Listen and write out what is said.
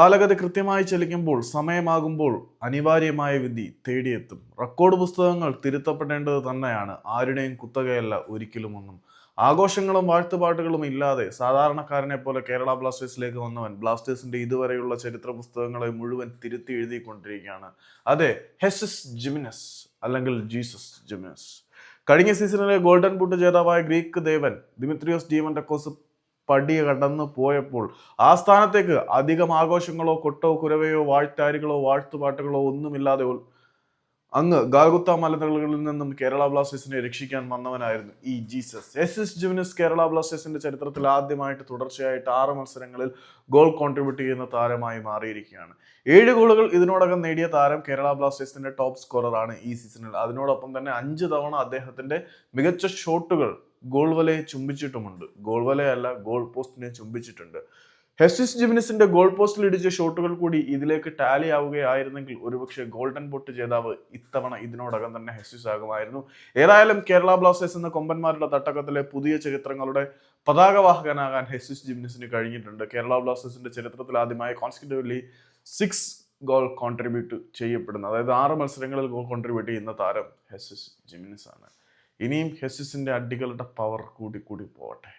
കാലഗതി കൃത്യമായി ചലിക്കുമ്പോൾ സമയമാകുമ്പോൾ അനിവാര്യമായ വിധി തേടിയെത്തും. റെക്കോർഡ് പുസ്തകങ്ങൾ തിരുത്തപ്പെടേണ്ടത് തന്നെയാണ്. ആരുടെയും കുത്തകയല്ല ഒരിക്കലും ഒന്നും. ആഘോഷങ്ങളും വാഴ്ത്തുപാട്ടുകളും ഇല്ലാതെ സാധാരണക്കാരനെ പോലെ കേരള ബ്ലാസ്റ്റേഴ്സിലേക്ക് വന്നവൻ ബ്ലാസ്റ്റേഴ്സിന്റെ ഇതുവരെയുള്ള ചരിത്ര പുസ്തകങ്ങളെ മുഴുവൻ തിരുത്തി എഴുതിക്കൊണ്ടിരിക്കുകയാണ്. അതെ ഹെസസ് ജിമിനസ് അല്ലെങ്കിൽ ജീസസ് ജിമിനസ്. കഴിഞ്ഞ സീസണിലെ ഗോൾഡൻ ബൂട്ട് ജേതാവായ ഗ്രീക്ക് ദേവൻ ദിമിത്രിയോസ് ഡീമൻ ഡീമൻഡക്കോസ് പടി കടന്നു പോയപ്പോൾ ആ സ്ഥാനത്തേക്ക് അധികം ആഘോഷങ്ങളോ കൊട്ടോ കുരവയോ വാഴ്ത്താരികളോ വാഴ്ത്തുപാട്ടുകളോ ഒന്നുമില്ലാതെ അങ്ങ് ഗാൽഗുത്ത മലനിരകളിൽ നിന്നും കേരള ബ്ലാസ്റ്റേഴ്സിനെ രക്ഷിക്കാൻ വന്നവനായിരുന്നു ഈ ജീസസ്. എസ് എസ് ജിമിനസ് കേരള ബ്ലാസ്റ്റേഴ്സിന്റെ ചരിത്രത്തിൽ ആദ്യമായിട്ട് തുടർച്ചയായിട്ട് ആറ് മത്സരങ്ങളിൽ ഗോൾ കോൺട്രിബ്യൂട്ട് ചെയ്യുന്ന താരമായി മാറിയിരിക്കുകയാണ്. ഏഴ് ഗോളുകൾ ഇതിനോടകം നേടിയ താരം കേരള ബ്ലാസ്റ്റേഴ്സിന്റെ ടോപ്പ് സ്കോററാണ് ഈ സീസണിൽ അതിനോടൊപ്പം തന്നെ അഞ്ച് തവണ അദ്ദേഹത്തിന്റെ മികച്ച ഷോട്ടുകൾ ഗോൾ വലയെ ചുംബിച്ചിട്ടുമുണ്ട്. ഗോൾ വലയല്ല ഗോൾ പോസ്റ്റിനെ ചുംബിച്ചിട്ടുണ്ട്. ഹെസിസ് ജിമിനിസിന്റെ ഗോൾ പോസ്റ്റിൽ ഇടിച്ച ഷോട്ടുകൾ കൂടി ഇതിലേക്ക് ടാലി ആവുകയായിരുന്നെങ്കിൽ ഒരുപക്ഷെ ഗോൾഡൻ ബോട്ട് ജേതാവ് ഇത്തവണ ഇതിനോടകം തന്നെ ഹെസിസ് ആകുമായിരുന്നു. ഏതായാലും കേരള ബ്ലാസ്റ്റേഴ്സ് എന്ന കൊമ്പന്മാരുടെ തട്ടകത്തിലെ പുതിയ ചരിത്രങ്ങളുടെ പതാകവാഹകനാകാൻ ഹെസിസ് ജിമിനിസിന് കഴിഞ്ഞിട്ടുണ്ട്. കേരള ബ്ലാസ്റ്റേഴ്സിന്റെ ചരിത്രത്തിൽ ആദ്യമായി കോൺസ്റ്റിറ്റ്യൂലി സിക്സ് ഗോൾ കോൺട്രിബ്യൂട്ട് ചെയ്യപ്പെടുന്നു. അതായത് ആറ് മത്സരങ്ങളിൽ ഗോൾ കോൺട്രിബ്യൂട്ട് ചെയ്യുന്ന താരം ഹെസിസ് ജിമിനിസ് ആണ് ഇനിയും ഹെസിസിന്റെ അടികളുടെ പവർ കൂടി കൂടി പോകട്ടെ.